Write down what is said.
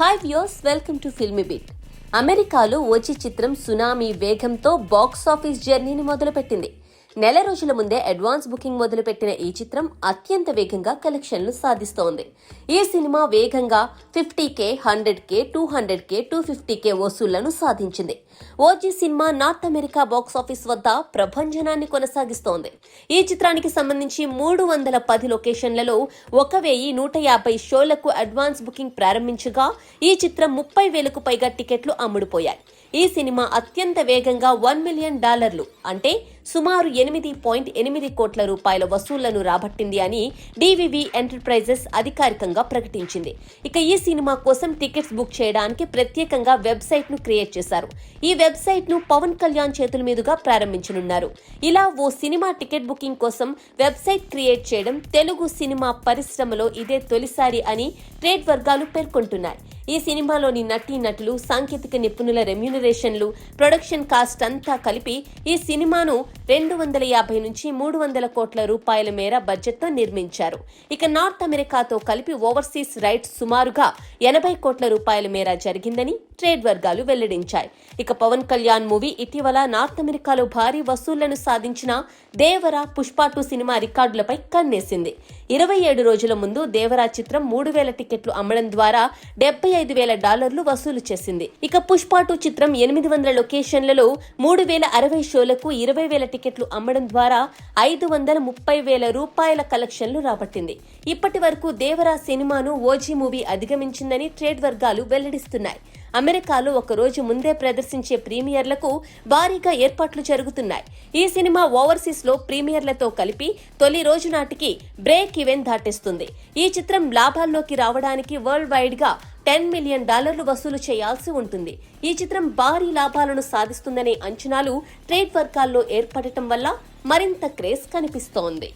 Hi views welcome to filmy bit అమెరికాలో వచ్చే చిత్రం సునామీ వేగంతో బాక్స్ ఆఫీస్ జర్నీని మొదలుపెట్టింది. నెల రోజుల ముందే అడ్వాన్స్ బుకింగ్ మొదలుపెట్టిన ఈ చిత్రం అత్యంత వేగంగా కలెక్షన్లు సాధిస్తోంది. ఈ సినిమా వేగంగా fifty K hundred K two hundred K two fifty K వసూళ్ళను సాధించింది. OG cinema North America box office వద్ద ప్రభంజనాన్ని కొనసాగిస్తోంది. ఈ చిత్రానికి సంబంధించి మూడు వందల పది లొకేషన్లలో ఒక వెయ్యి నూట యాభై షోలకు అడ్వాన్స్ బుకింగ్ ప్రారంభించగా ఈ చిత్రం ముప్పై వేలకు పైగా టికెట్లు అమ్ముడుపోయాయి. ఈ సినిమా అత్యంత వేగంగా వన్ మిలియన్ డాలర్లు అంటే సుమారు ఎనిమిది పాయింట్ ఎనిమిది కోట్ల రూపాయల వసూళ్ళను రాబట్టింది అని డివివి ఎంటర్ప్రైజెస్ అధికారికంగా ప్రకటించింది. ఇక ఈ సినిమా కోసం టికెట్స్ బుక్ చేయడానికి ప్రత్యేకంగా వెబ్సైట్ను క్రియేట్ చేశారు. ఈ వెబ్సైట్ను పవన్ కళ్యాణ్ చేతుల మీదుగా ప్రారంభించనున్నారు. ఇలా ఓ సినిమా టికెట్ బుకింగ్ కోసం వెబ్సైట్ క్రియేట్ చేయడం తెలుగు సినిమా పరిశ్రమలో ఇదే తొలిసారి అని ట్రేడ్ వర్గాలు పేర్కొంటున్నాయి. ఈ సినిమాలోని నటీ నటులు సాంకేతిక నిపుణుల రెమ్యూనరేషన్లు ప్రొడక్షన్ కాస్ట్ అంతా కలిపి ఈ సినిమాను రెండు వందల యాభై నుంచి మూడు వందల కోట్ల రూపాయల మేర బడ్జెట్తో నిర్మించారు. ఇక నార్త్ అమెరికాతో కలిపి ఓవర్సీస్ రైట్స్ సుమారుగా ఎనభై కోట్ల రూపాయల మేర జరిగిందని ట్రేడ్ వర్గాలు వెల్లడించాయి. ఇక పవన్ కళ్యాణ్ మూవీ ఇటీవల నార్త్ అమెరికాలో భారీ వసూళ్ళను సాధించిన దేవర పుష్ప టూ సినిమా రికార్డులపై కన్నేసింది. ఇరవై ఏడు రోజుల ముందు దేవరా చిత్రం మూడు వేల టికెట్లు అమ్మడం ద్వారా డెబ్బై ఐదు వేల డాలర్లు వసూలు చేసింది. ఇక పుష్ప టూ చిత్రం ఎనిమిది వందల లొకేషన్లలో మూడు వేల అరవై షోలకు ఇరవై వేల టికెట్లు అమ్మడం ద్వారా ఐదు వందల ముప్పై వేల రూపాయల కలెక్షన్లు రాబట్టింది. ఇప్పటి వరకు దేవరా సినిమాను ఓజీ మూవీ అధిగమించిందని ట్రేడ్ వర్గాలు వెల్లడిస్తున్నాయి. అమెరికాలో ఒక రోజు ముందే ప్రదర్శించే ప్రీమియర్లకు భారీగా ఏర్పాట్లు జరుగుతున్నాయి. ఈ సినిమా ఓవర్సీస్లో ప్రీమియర్లతో కలిపి తొలి రోజు నాటికి బ్రేక్ ఈవెన్ దాటేస్తుంది. ఈ చిత్రం లాభాల్లోకి రావడానికి వరల్డ్ వైడ్గా టెన్ మిలియన్ డాలర్లు వసూలు చేయాల్సి ఉంటుంది. ఈ చిత్రం భారీ లాభాలను సాధిస్తుందనే అంచనాలు ట్రేడ్ వర్గాల్లో ఏర్పడటం వల్ల మరింత క్రేజ్ కనిపిస్తోంది.